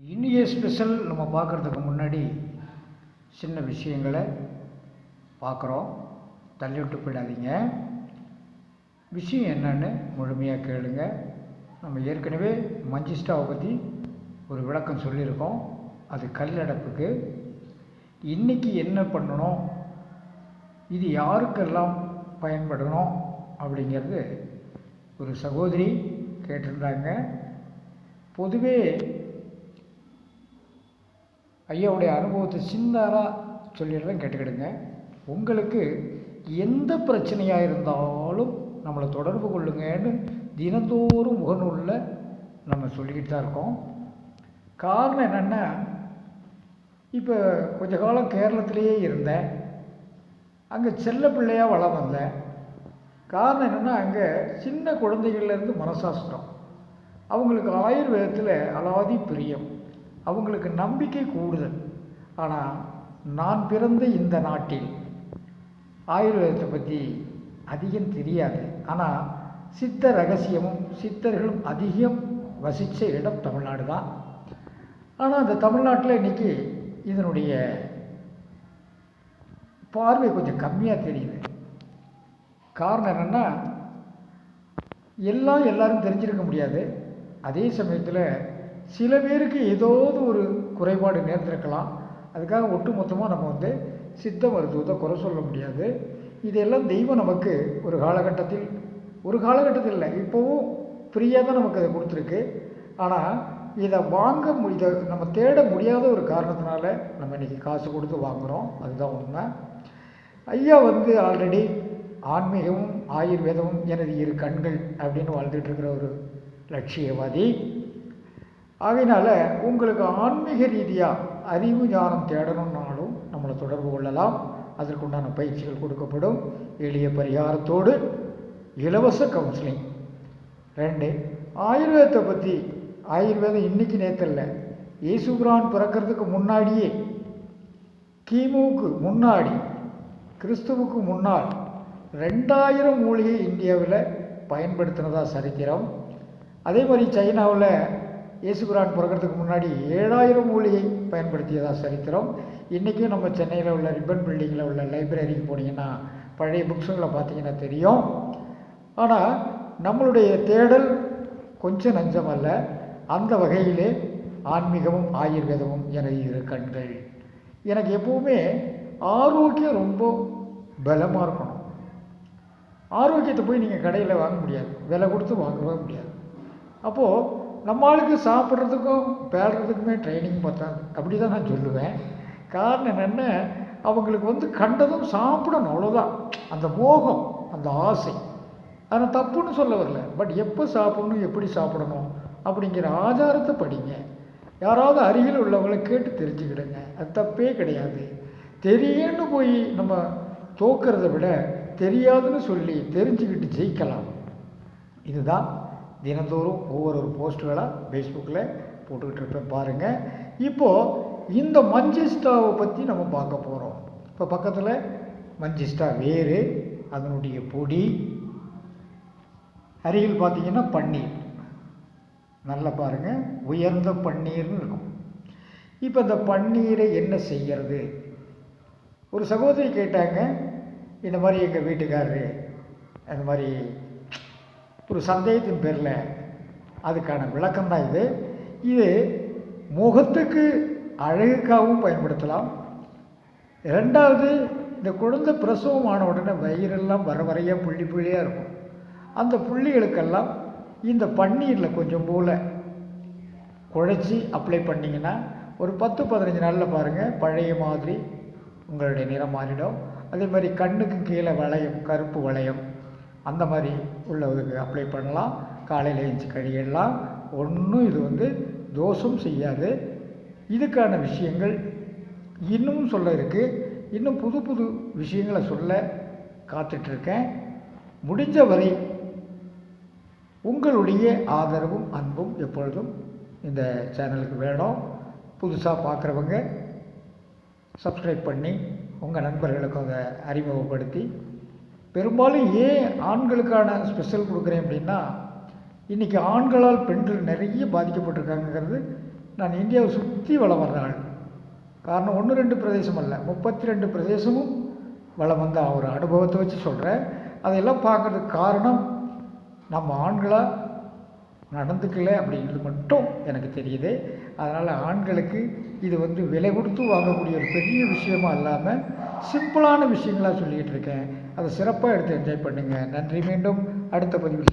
இனிய ஸ்பெஷல் நம்ம பார்க்குறதுக்கு முன்னாடி சின்ன விஷயங்களை பார்க்குறோம். தள்ளி விட்டு போயிடாதீங்க. விஷயம் என்னன்னு முழுமையாக கேளுங்க. நம்ம ஏற்கனவே மஞ்சிஸ்டாவை பற்றி ஒரு விளக்கம் சொல்லியிருக்கோம். அது கல்லடப்புக்கு. இன்றைக்கி என்ன பண்ணணும்? இது யாருக்கெல்லாம் பயன்படணும் அப்படிங்கிறது ஒரு சகோதரி கேட்டிருந்தாங்க. பொதுவே ஐயாவுடைய அனுபவத்தை சின்னதாக சொல்லிடுறேன் கேட்டுக்கிடுங்க. உங்களுக்கு எந்த பிரச்சனையாக இருந்தாலும் நம்மளை தொடர்பு கொள்ளுங்கன்னு தினந்தோறும் முகநூலில் நம்ம சொல்லிக்கிட்டு தான் இருக்கோம். காரணம் என்னென்னா இப்போ கொஞ்ச காலம் கேரளத்திலேயே இருந்தேன். அங்கே செல்ல பிள்ளையாக வளம் வந்தேன் காரணம் என்னென்னா அங்கே சின்ன குழந்தைகள்லேருந்து மனசாஸ்திரம். அவங்களுக்கு ஆயுர்வேதத்தில் அலாதி பிரியம். அவங்களுக்கு நம்பிக்கை கூடுதல். ஆனால் நான் பிறந்த இந்த நாட்டில் ஆயுர்வேதத்தை பற்றி அதிகம் தெரியாது. ஆனால் சித்த ரகசியமும் சித்தர்களும் அதிகம் வசித்த இடம் தமிழ்நாடு தான். ஆனால் அந்த தமிழ்நாட்டில் இன்றைக்கி இதனுடைய பார்வை கொஞ்சம் கம்மியாக தெரியுது. காரணம் என்னென்னா எல்லாம் எல்லோரும் தெரிஞ்சிருக்க முடியாது. அதே சமயத்தில் சில பேருக்கு ஏதாவது ஒரு குறைபாடு நேர்ந்திருக்கலாம். அதுக்காக ஒட்டு மொத்தமாக நம்ம வந்து சித்த மருத்துவத்தை குறை சொல்ல முடியாது. இதெல்லாம் தெய்வம் நமக்கு ஒரு காலகட்டத்தில் ஒரு காலகட்டத்தில் இல்லை இப்போவும் ஃப்ரீயாக தான் நமக்கு அதை கொடுத்துருக்கு. ஆனால் இதை வாங்க மு இதை நம்ம தேட முடியாத ஒரு காரணத்தினால நம்ம இன்றைக்கி காசு கொடுத்து வாங்குகிறோம் அதுதான் உண்மை. ஐயா வந்து ஆல்ரெடி ஆன்மீகமும் ஆயுர்வேதமும் எனது இரு கண்கள் அப்படின்னு வாழ்ந்துட்டு இருக்கிற ஒரு லட்சியவாதி. ஆகையினால் உங்களுக்கு ஆன்மீக ரீதியாக அறிவு ஞானம் தேடணும்னாலும் நம்மளை தொடர்பு கொள்ளலாம். அதற்குண்டான பயிற்சிகள் கொடுக்கப்படும். எளிய பரிகாரத்தோடு இலவச கவுன்சிலிங் ரெண்டு ஆயுர்வேதத்தை பற்றி ஆயுர்வேதம் இன்னைக்கு நேற்றில்ல இயேசுபிரான் பிறக்கிறதுக்கு முன்னாடியே கிமுவுக்கு முன்னாடி கிறிஸ்துவுக்கு முன்னால் ரெண்டாயிரம் மூலிகை இந்தியாவில் பயன்படுத்தினதாக சரித்திரம். அதே மாதிரி சைனாவில் இயேசுபிரான் பிறக்கிறதுக்கு முன்னாடி ஏழாயிரம் மூலிகை பயன்படுத்தியதாக சரித்திரம். இன்றைக்கும் நம்ம சென்னையில் உள்ள ரிப்பன் பில்டிங்கில் உள்ள லைப்ரரிக்கு போனீங்கன்னா பழைய புக்ஸுங்களை பார்த்தீங்கன்னா தெரியும். ஆனால் நம்மளுடைய தேடல் கொஞ்சம் நஞ்சம் அல்ல அந்த வகையிலே ஆன்மீகமும் ஆயுர்வேதமும் எனது இரு கண்கள். எனக்கு எப்போவுமே ஆரோக்கியம் ரொம்ப பலமாக இருக்கணும். ஆரோக்கியத்தை போய் நீங்கள் கடையில் வாங்க முடியாது. விலை கொடுத்து வாங்கவே முடியாது. அப்போது நம்ம ஆளுக்கு சாப்பிட்றதுக்கும் பேடுறதுக்குமே ட்ரைனிங் பார்த்தாங்க அப்படி தான் நான் சொல்லுவேன். காரணம் என்னென்ன அவங்களுக்கு வந்து கண்டதும் சாப்பிடணும் அவ்வளோதான் அந்த மோகம் அந்த ஆசை. ஆனால் தப்புன்னு சொல்ல வரல. பட் எப்போ சாப்பிடணும் எப்படி சாப்பிடணும் அப்படிங்கிற ஆச்சாரத்தை படிங்க. யாராவது அருகில் உள்ளவங்களை கேட்டு தெரிஞ்சுக்கிடுங்க. அது தப்பே கிடையாது. தெரியும்னு போய் நம்ம தோக்கிறத விட தெரியாதுன்னு சொல்லி தெரிஞ்சுக்கிட்டு ஜெயிக்கலாம். இதுதான் தினந்தோறும் ஒவ்வொரு ஒரு போஸ்ட்டுகளாக ஃபேஸ்புக்கில் போட்டுக்கிட்டு இருப்பேன் பாருங்கள் இப்போது இந்த மஞ்சிஸ்டாவை பற்றி நம்ம பார்க்க போகிறோம் இப்போ பக்கத்தில் மஞ்சிஸ்டா வேறு அதனுடைய பொடி அருகில் பார்த்தீங்கன்னா பன்னீர். நல்லா பாருங்கள் உயர்ந்த பன்னீர்னு இருக்கும். இப்போ இந்த பன்னீரை என்ன செய்கிறது ஒரு சகோதரி கேட்டாங்க இந்த மாதிரி எங்கள் வீட்டுக்காரரு அந்த மாதிரி ஒரு சந்தேகத்தின் பேரில் அதுக்கான விளக்கம் தான் இது. இது முகத்துக்கு அழகுக்காகவும் பயன்படுத்தலாம். ரெண்டாவது இந்த குழந்தை பிரசவம் ஆன உடனே வயிறெல்லாம் வர வரையாக புள்ளி புள்ளியாக இருக்கும். அந்த புள்ளிகளுக்கெல்லாம் இந்த பன்னீரில் கொஞ்சம் போல் குழைச்சி அப்ளை பண்ணிங்கன்னா ஒரு பத்து பதினஞ்சு நாளில் பாருங்கள் பழைய மாதிரி உங்களுடைய நிறம் மாறிடும். அதே மாதிரி கண்ணுக்கு கீழே வளையம் கருப்பு வளையம் அந்த மாதிரி உள்ளதுக்கு அப்ளை பண்ணலாம். காலையில் எழுந்து கழியிடலாம் ஒன்றும் இது வந்து தோஷம் செய்யாது. இதுக்கான விஷயங்கள் இன்னும் சொல்ல இருக்குது இன்னும் புது புது விஷயங்களை சொல்ல காத்துட்ருக்கேன். முடிஞ்ச வரை உங்களுடைய ஆதரவும் அன்பும் எப்பொழுதும் இந்த சேனலுக்கு வேணும். புதுசாக பார்க்குறவங்க சப்ஸ்கிரைப் பண்ணி உங்கள் நண்பர்களுக்கு அதை அறிமுகப்படுத்தி பெரும்பாலும் ஏன் ஆண்களுக்கான ஸ்பெஷல் கொடுக்குறேன் அப்படின்னா இன்றைக்கி ஆண்களால் பெண்கள் நிறைய பாதிக்கப்பட்டிருக்காங்கிறது நான் இந்தியாவை சுற்றி வளம் வர்ற ஆள். காரணம் ஒன்று ரெண்டு பிரதேசம் அல்ல முப்பத்தி ரெண்டு பிரதேசமும் வளம் வந்த ஒரு அனுபவத்தை வச்சு சொல்கிறேன் அதையெல்லாம் பார்க்கறதுக்கு காரணம் நம்ம ஆண்களாக நடந்துக்கல அப்படிங்கிறது மட்டும் எனக்கு தெரியுது. அதனால் ஆண்களுக்கு இது வந்து விலை கொடுத்து வாங்கக்கூடிய ஒரு பெரிய விஷயமா இல்லாமல் சிம்பிளான விஷயங்களாக சொல்லிக்கிட்டு இருக்கேன். அதை சிறப்பாக எடுத்து என்ஜாய் பண்ணுங்கள் நன்றி. மீண்டும் அடுத்த பதிவில்